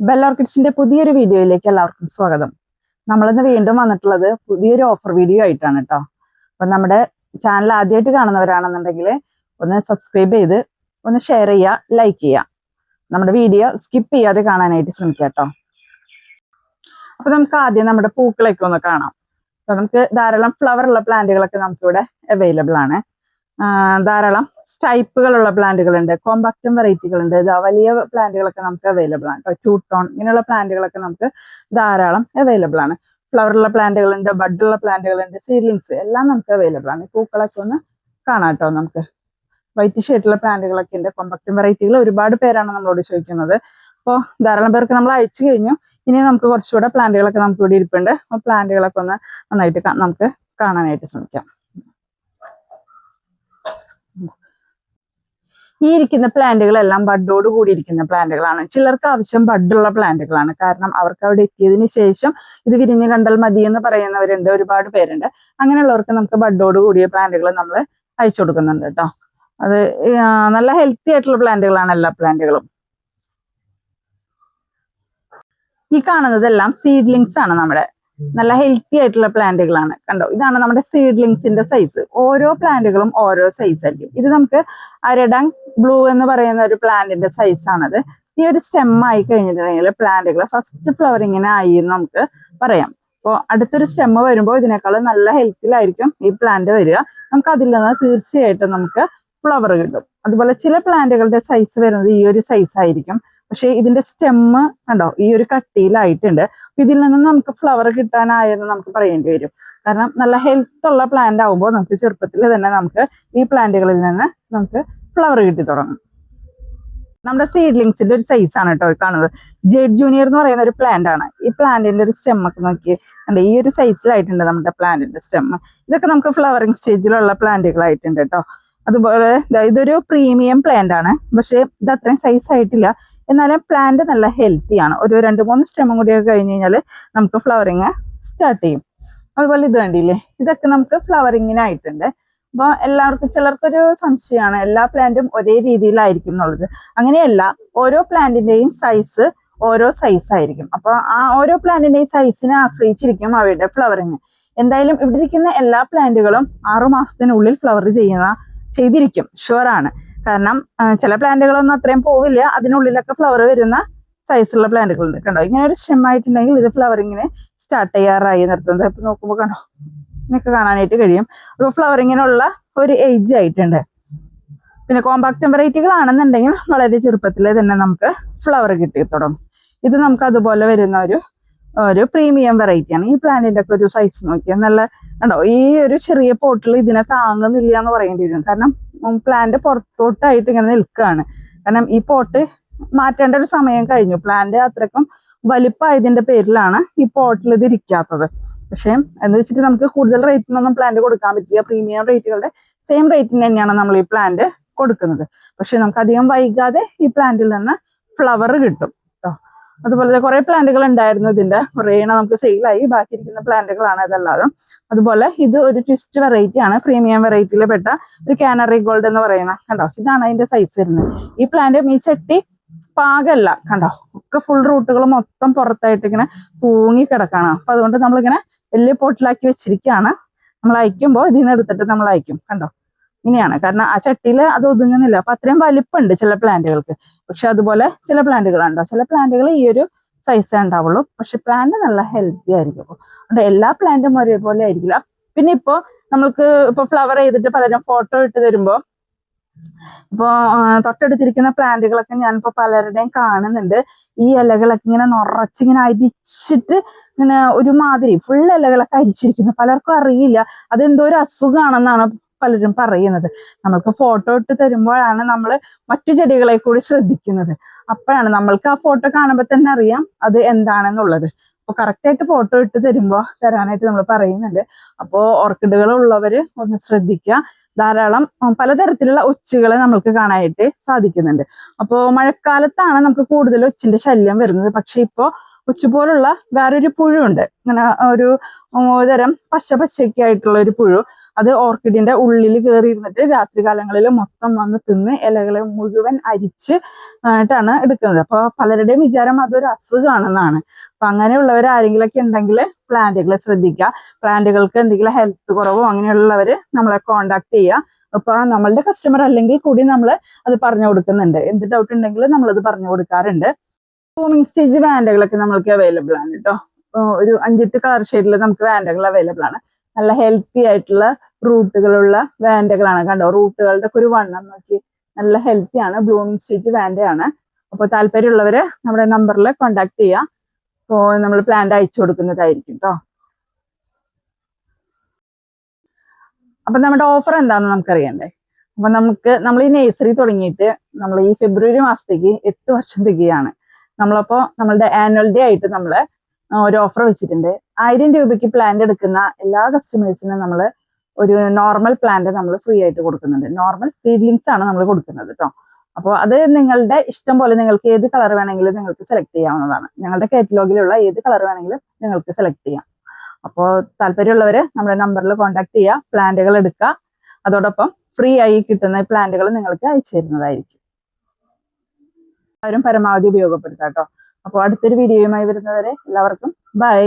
Bell ഓർക്കിഡ്സിന്റെ പുതിയൊരു വീഡിയോയിലേക്ക് എല്ലാവർക്കും സ്വാഗതം. നമ്മളിന്ന് വീണ്ടും വന്നിട്ടുള്ളത് പുതിയൊരു ഓഫർ വീഡിയോ ആയിട്ടാണ് കേട്ടോ അപ്പൊ നമ്മുടെ ചാനൽ ആദ്യമായിട്ട് കാണുന്നവരാണെന്നുണ്ടെങ്കിൽ ഒന്ന് സബ്സ്ക്രൈബ് ചെയ്ത് ഒന്ന് ഷെയർ ചെയ്യുക ലൈക്ക് ചെയ്യുക നമ്മുടെ വീഡിയോ സ്കിപ്പ് ചെയ്യാതെ കാണാനായിട്ട് ശ്രമിക്കുക കേട്ടോ അപ്പൊ നമുക്ക് ആദ്യം നമ്മുടെ പൂക്കളൊക്കെ ഒന്ന് കാണാം. അപ്പൊ നമുക്ക് ധാരാളം ഫ്ലവർ ഉള്ള പ്ലാന്റുകളൊക്കെ നമുക്കിവിടെ അവൈലബിൾ ആണ്. ധാരാളം ടൈപ്പുകളുള്ള പ്ലാന്റുകളുണ്ട് കോമ്പാക്റ്റും വെറൈറ്റികളുണ്ട് ഇതാ വലിയ പ്ലാന്റുകളൊക്കെ നമുക്ക് അവൈലബിൾ ആണ് ടൂ ടോൺ ഇങ്ങനെയുള്ള പ്ലാന്റുകളൊക്കെ നമുക്ക് ധാരാളം അവൈലബിൾ ആണ്. ഫ്ലവറുള്ള പ്ലാന്റുകളുണ്ട് ബഡുള്ള പ്ലാന്റുകളുണ്ട് സീഡ്ലിങ്സ് എല്ലാം നമുക്ക് അവൈലബിൾ ആണ്. പൂക്കളൊക്കെ ഒന്ന് കാണാം കേട്ടോ നമുക്ക്. വൈറ്റ് ഷെയ്ഡുള്ള പ്ലാന്റുകളൊക്കെ ഉണ്ട്. കോമ്പാക്റ്റും വെറൈറ്റികൾ ഒരുപാട് പേരാണ് നമ്മളോട് ചോദിക്കുന്നത്. അപ്പോൾ ധാരാളം പേർക്ക് നമ്മൾ അയച്ചു കഴിഞ്ഞു. ഇനി നമുക്ക് കുറച്ചുകൂടെ പ്ലാന്റുകളൊക്കെ നമുക്ക് ഇവിടെ ഇരിപ്പുണ്ട്. അപ്പോൾ പ്ലാന്റുകളൊക്കെ ഒന്ന് നന്നായിട്ട് നമുക്ക് കാണാനായിട്ട് ശ്രമിക്കാം. ഈ ഇരിക്കുന്ന പ്ലാന്റുകളെല്ലാം ബഡോട് കൂടി ഇരിക്കുന്ന പ്ലാന്റുകളാണ്. ചിലർക്ക് ആവശ്യം ബഡുള്ള പ്ലാന്റുകളാണ്. കാരണം അവർക്ക് അവിടെ എത്തിയതിന് ശേഷം ഇത് വിരിഞ്ഞ് കണ്ടാൽ മതി എന്ന് പറയുന്നവരുണ്ട് ഒരുപാട് പേരുണ്ട്. അങ്ങനെയുള്ളവർക്ക് നമുക്ക് ബഡോട് കൂടിയ പ്ലാന്റുകൾ നമ്മൾ അയച്ചു കൊടുക്കുന്നുണ്ട് കേട്ടോ. അത് നല്ല ഹെൽത്തി ആയിട്ടുള്ള പ്ലാന്റുകളാണ് എല്ലാ പ്ലാന്റുകളും. ഈ കാണുന്നതെല്ലാം സീഡ്ലിങ്സ് ആണ് നമ്മുടെ നല്ല ഹെൽത്തി ആയിട്ടുള്ള പ്ലാന്റുകളാണ്. കണ്ടോ? ഇതാണ് നമ്മുടെ സീഡ്ലിങ്സിന്റെ സൈസ് ഓരോ പ്ലാന്റുകളും ഓരോ സൈസ് ആയിരിക്കും. ഇത് നമുക്ക് അരഡങ് ബ്ലൂ എന്ന് പറയുന്ന ഒരു പ്ലാന്റിന്റെ സൈസ് ആണത്. ഈ ഒരു സ്റ്റെം ആയി കഴിഞ്ഞിട്ടുണ്ടെങ്കിൽ പ്ലാന്റുകൾ ഫസ്റ്റ് ഫ്ലവറിങ്ങിനെ ആയി എന്ന് നമുക്ക് പറയാം. അപ്പോൾ അടുത്തൊരു സ്റ്റെം വരുമ്പോൾ ഇതിനേക്കാളും നല്ല ഹെൽത്തിലായിരിക്കും ഈ പ്ലാന്റ് വരിക. നമുക്ക് അതിൽ നിന്ന് തീർച്ചയായിട്ടും നമുക്ക് ഫ്ലവർ കിട്ടും. അതുപോലെ ചില പ്ലാന്റുകളുടെ സൈസ് വരുന്നത് ഈ ഒരു സൈസ് ആയിരിക്കും. പക്ഷേ ഇതിന്റെ സ്റ്റെമ്മ് കണ്ടോ? ഈ ഒരു കട്ടിയിലായിട്ടുണ്ട്. ഇതിൽ നിന്ന് നമുക്ക് ഫ്ലവർ കിട്ടാനായെന്ന് നമുക്ക് പറയേണ്ടി വരും. കാരണം നല്ല ഹെൽത്ത് ഉള്ള പ്ലാന്റ് ആവുമ്പോൾ നമുക്ക് ചെറുപ്പത്തിൽ തന്നെ നമുക്ക് ഈ പ്ലാന്റുകളിൽ നിന്ന് നമുക്ക് ഫ്ലവർ കിട്ടി തുടങ്ങും. നമ്മുടെ സീഡ്ലിങ്സിന്റെ ഒരു സൈസ് ആണ് കേട്ടോ കാണുന്നത്. ജെഡ് ജൂനിയർ എന്ന് പറയുന്ന ഒരു പ്ലാന്റ് ആണ്. ഈ പ്ലാന്റിന്റെ ഒരു സ്റ്റെം ഒക്കെ നോക്കി കണ്ടോ? ഈ ഒരു സൈസിലായിട്ടുണ്ട് നമ്മുടെ പ്ലാന്റിന്റെ സ്റ്റെം ഇതൊക്കെ നമുക്ക് ഫ്ലവറിങ് സ്റ്റേജിലുള്ള പ്ലാന്റുകളായിട്ടുണ്ട് കേട്ടോ. അതുപോലെ ഇതൊരു പ്രീമിയം പ്ലാന്റ് ആണ്. പക്ഷേ ഇത് അത്രയും സൈസ് ആയിട്ടില്ല. എന്നാലും പ്ലാന്റ് നല്ല ഹെൽത്തി ആണ്. ഒരു രണ്ട് മൂന്ന് സ്റ്റെമും കൂടിയൊക്കെ കഴിഞ്ഞ് കഴിഞ്ഞാൽ നമുക്ക് ഫ്ലവറിങ് സ്റ്റാർട്ട് ചെയ്യും. അതുപോലെ ഇത് കണ്ടില്ലേ? ഇതൊക്കെ നമുക്ക് ഫ്ലവറിങ്ങിനായിട്ടുണ്ട് അപ്പോൾ എല്ലാവർക്കും ചിലർക്കൊരു സംശയമാണ്. എല്ലാ പ്ലാന്റും ഒരേ രീതിയിലായിരിക്കും എന്നുള്ളത്. അങ്ങനെയല്ല ഓരോ പ്ലാന്റിന്റെയും സൈസ് ഓരോ സൈസ് ആയിരിക്കും. അപ്പോൾ ആ ഓരോ പ്ലാന്റിന്റെയും സൈസിനെ ആശ്രയിച്ചിരിക്കും അവയുടെ ഫ്ലവറിങ് എന്തായാലും ഇവിടെ ഇരിക്കുന്ന എല്ലാ പ്ലാന്റുകളും ആറു മാസത്തിനുള്ളിൽ ഫ്ലവർ ചെയ്യുന്ന ചെയ്തിരിക്കും. ഷുവർ ആണ്. കാരണം ചില പ്ലാന്റുകളൊന്നും അത്രയും പോവില്ല. അതിനുള്ളിലൊക്കെ ഫ്ലവർ വരുന്ന സൈസുള്ള പ്ലാന്റുകളുണ്ട് കണ്ടോ? ഇങ്ങനെ ഒരു സ്റ്റെം ആയിട്ടുണ്ടെങ്കിൽ ഇത് ഫ്ലവറിങ്ങിന് സ്റ്റാർട്ട് ചെയ്യാറായി നിർത്തുന്നത്. ഇപ്പൊ നോക്കുമ്പോൾ കണ്ടോ? ഇങ്ങനെയൊക്കെ കാണാനായിട്ട് കഴിയും. അപ്പോൾ ഫ്ലവറിങ്ങിനുള്ള ഒരു ഏജ് ആയിട്ടുണ്ട്. പിന്നെ കോമ്പാക്ട് വെറൈറ്റികളാണെന്നുണ്ടെങ്കിൽ വളരെ ചെറുപ്പത്തിൽ തന്നെ നമുക്ക് ഫ്ലവർ കിട്ടി തുടങ്ങും. ഇത് നമുക്ക് അതുപോലെ വരുന്ന ഒരു ഒരു പ്രീമിയം വെറൈറ്റി ആണ്. ഈ പ്ലാന്റിന്റെ ഒക്കെ ഒരു സൈസ് നോക്കിയാൽ നല്ല കണ്ടോ? ഈ ഒരു ചെറിയ പോട്ടിൽ ഇതിനെ താങ്ങുന്നില്ല എന്ന് പറയേണ്ടി വരും. കാരണം പ്ലാന്റ് പുറത്തോട്ടായിട്ട് ഇങ്ങനെ നിൽക്കുകയാണ്. കാരണം ഈ പോട്ട് മാറ്റേണ്ട ഒരു സമയം കഴിഞ്ഞു. പ്ലാന്റ് അത്രക്കും വലിപ്പമായതിന്റെ പേരിലാണ് ഈ പോട്ടിൽ ഇത് ഇരിക്കാത്തത്. പക്ഷേ എന്ന് വെച്ചിട്ട് നമുക്ക് കൂടുതൽ റേറ്റിനൊന്നും പ്ലാന്റ് കൊടുക്കാൻ പറ്റില്ല. പ്രീമിയം റേറ്റുകളുടെ സെയിം റേറ്റിന് തന്നെയാണ് നമ്മൾ ഈ പ്ലാന്റ് കൊടുക്കുന്നത്. പക്ഷെ നമുക്ക് അധികം വൈകാതെ ഈ പ്ലാന്റിൽ നിന്ന് ഫ്ലവർ കേട്ടോ. അതുപോലെ കുറെ പ്ലാന്റുകൾ ഉണ്ടായിരുന്നു ഇതിന്റെ കുറേ എണ്ണം നമുക്ക് സെയിലായി ബാക്കി ഇരിക്കുന്ന പ്ലാന്റുകളാണ് ഇതല്ലാതെ. അതുപോലെ ഇത് ഒരു ട്വിസ്റ്റ് വെറൈറ്റി ആണ്. പ്രീമിയം വെറൈറ്റിയിൽ പെട്ട ഒരു കാനറി ഗോൾഡ് എന്ന് പറയുന്ന. കണ്ടോ? ഇതാണ് അതിന്റെ സൈസ് വരുന്നത്. ഈ പ്ലാന്റ് ഈ ചട്ടി പാകല്ല. കണ്ടോ? ഒക്കെ ഫുൾ റൂട്ടുകൾ മൊത്തം പുറത്തായിട്ട് ഇങ്ങനെ തൂങ്ങി കിടക്കാണ്. അപ്പൊ അതുകൊണ്ട് നമ്മളിങ്ങനെ വലിയ പോട്ടിലാക്കി വെച്ചിരിക്കുകയാണ് നമ്മൾ അയക്കുമ്പോൾ എടുത്തിട്ട് നമ്മൾ അയക്കും. കണ്ടോ? ഇങ്ങനെയാണ്. കാരണം ആ ചട്ടിയിൽ അത് ഒതുങ്ങുന്നില്ല. അപ്പൊ അത്രയും വലിപ്പമുണ്ട് ചില പ്ലാന്റുകൾക്ക്. പക്ഷെ അതുപോലെ ചില പ്ലാന്റുകൾ ഉണ്ടോ ചില പ്ലാന്റുകൾ ഈ ഒരു സൈസേ ഉണ്ടാവുള്ളൂ. പക്ഷെ പ്ലാന്റ് നല്ല ഹെൽത്തി ആയിരിക്കും. അതുകൊണ്ട് എല്ലാ പ്ലാന്റും ഒരേപോലെ ആയിരിക്കില്ല. പിന്നെ ഇപ്പോ നമ്മൾക്ക് ഇപ്പൊ ഫ്ലവർ ചെയ്തിട്ട് പലരും ഫോട്ടോ ഇട്ട് തരുമ്പോ ഇപ്പോ ആ, തൊട്ടടുത്തിരിക്കുന്ന പ്ലാന്റുകളൊക്കെ ഞാനിപ്പോ പലരുടെയും കാണുന്നുണ്ട്. ഈ ഇലകളൊക്കെ ഇങ്ങനെ നിറച്ചിങ്ങനെ അരിച്ചിട്ട് ഇങ്ങനെ ഒരുമാതിരി ഫുൾ ഇലകളൊക്കെ അരിച്ചിരിക്കുന്നു. പലർക്കും അറിയില്ല. അതെന്തോ ഒരു അസുഖമാണെന്നാണ് പലരും പറയുന്നത്. നമ്മൾക്ക് ഫോട്ടോ ഇട്ട് തരുമ്പോഴാണ് നമ്മൾ മറ്റു ചെടികളെ കൂടി ശ്രദ്ധിക്കുന്നത്. അപ്പോഴാണ് നമ്മൾക്ക് ആ ഫോട്ടോ കാണുമ്പോൾ തന്നെ അറിയാം അത് എന്താണെന്നുള്ളത്. അപ്പൊ കറക്റ്റ് ആയിട്ട് ഫോട്ടോ ഇട്ട് തരുമ്പോൾ തരാനായിട്ട് നമ്മൾ പറയുന്നുണ്ട്. അപ്പോൾ ഓർക്കിഡുകൾ ഉള്ളവര് ഒന്ന് ശ്രദ്ധിക്കുക. ധാരാളം പലതരത്തിലുള്ള ഒച്ചുകൾ നമുക്ക് കാണാനായിട്ട് സാധിക്കുന്നുണ്ട്. അപ്പോൾ മഴക്കാലത്താണ് നമുക്ക് കൂടുതൽ ഒച്ചിന്റെ ശല്യം വരുന്നത്. പക്ഷെ ഇപ്പോൾ ഒച്ചു പോലുള്ള വേറൊരു പുഴുണ്ട് ഇങ്ങനെ ഒരു തരം പശ പശയൊക്കെ ആയിട്ടുള്ള ഒരു പുഴു. അത് ഓർക്കിഡിന്റെ ഉള്ളിൽ കേറി ഇരുന്നിട്ട് രാത്രി കാലങ്ങളിൽ മൊത്തം വന്ന് തിന്ന് ഇലകളെ മുഴുവൻ അരിച്ച് ആയിട്ടാണ് എടുക്കുന്നത്. അപ്പോൾ പലരുടെയും വിചാരം അതൊരു അസുഖമാണെന്നാണ്. അപ്പൊ അങ്ങനെയുള്ളവർ ആരെങ്കിലൊക്കെ ഉണ്ടെങ്കിൽ പ്ലാന്റുകളെ ശ്രദ്ധിക്കുക. പ്ലാന്റുകൾക്ക് എന്തെങ്കിലും ഹെൽത്ത് കുറവോ അങ്ങനെയുള്ളവർ നമ്മളെ കോണ്ടാക്ട് ചെയ്യുക. അപ്പൊ നമ്മളുടെ കസ്റ്റമർ അല്ലെങ്കിൽ കൂടി നമ്മൾ അത് പറഞ്ഞു കൊടുക്കുന്നുണ്ട്. എന്ത് ഡൗട്ട് ഉണ്ടെങ്കിലും നമ്മളത് പറഞ്ഞു കൊടുക്കാറുണ്ട്. ബ്ലൂമിങ് സ്റ്റേജ് വാൻഡകളൊക്കെ നമ്മൾക്ക് അവൈലബിൾ ആണ് കേട്ടോ ഒരു അഞ്ചെട്ട് കളർ ഷെയ്ഡിൽ നമുക്ക് വാൻഡകൾ അവൈലബിൾ ആണ്. നല്ല ഹെൽത്തി ആയിട്ടുള്ള റൂട്ടുകളുള്ള വാൻഡകളാണ് കണ്ടോ? റൂട്ടുകളുടെ ഒക്കെ ഒരു വണ്ണം നോക്കി. നല്ല ഹെൽത്തി ആണ്. ബ്ലൂമിങ് സ്റ്റേജ് വാൻഡയാണ് അപ്പോൾ താല്പര്യമുള്ളവര് നമ്മുടെ നമ്പറിൽ കോൺടാക്ട് ചെയ്യാം. അപ്പോൾ നമ്മൾ പ്ലാന്റ് അയച്ചു കൊടുക്കുന്നതായിരിക്കും കേട്ടോ അപ്പൊ നമ്മുടെ ഓഫർ എന്താണെന്ന് നമുക്കറിയണ്ടേ? അപ്പൊ നമുക്ക് നമ്മൾ ഈ നേഴ്സറി തുടങ്ങിയിട്ട് നമ്മൾ ഈ ഫെബ്രുവരി മാസത്തേക്ക് എട്ട് വർഷം തികയാണ് നമ്മളപ്പോ നമ്മളുടെ ആനുവൽ ഡേ ആയിട്ട് നമ്മൾ ഒരു ഓഫർ വെച്ചിട്ടുണ്ട്. ആയിരം രൂപയ്ക്ക് പ്ലാന്റ് എടുക്കുന്ന എല്ലാ കസ്റ്റമേഴ്സിനും നമ്മൾ ഒരു നോർമൽ പ്ലാന്റ് നമ്മൾ ഫ്രീ ആയിട്ട് കൊടുക്കുന്നുണ്ട്. നോർമൽ സീഡ്ലിങ്സ് ആണ് നമ്മൾ കൊടുക്കുന്നത് കേട്ടോ അപ്പോൾ അത് നിങ്ങളുടെ ഇഷ്ടം പോലെ നിങ്ങൾക്ക് ഏത് കളർ വേണമെങ്കിലും നിങ്ങൾക്ക് സെലക്ട് ചെയ്യാവുന്നതാണ്. ഞങ്ങളുടെ കാറ്റലോഗിലുള്ള ഏത് കളർ വേണമെങ്കിലും നിങ്ങൾക്ക് സെലക്ട് ചെയ്യാം. അപ്പോൾ താല്പര്യമുള്ളവർ നമ്മുടെ നമ്പറിൽ കോൺടാക്ട് ചെയ്യുക പ്ലാന്റുകൾ എടുക്കുക അതോടൊപ്പം ഫ്രീ ആയി കിട്ടുന്ന പ്ലാന്റുകൾ നിങ്ങൾക്ക് അയച്ചു തരുന്നതായിരിക്കും. എല്ലാവരും പരമാവധി ഉപയോഗപ്പെടുത്താം കേട്ടോ അപ്പോൾ അടുത്തൊരു വീഡിയോയുമായി വരുന്നവരെ എല്ലാവർക്കും ബൈ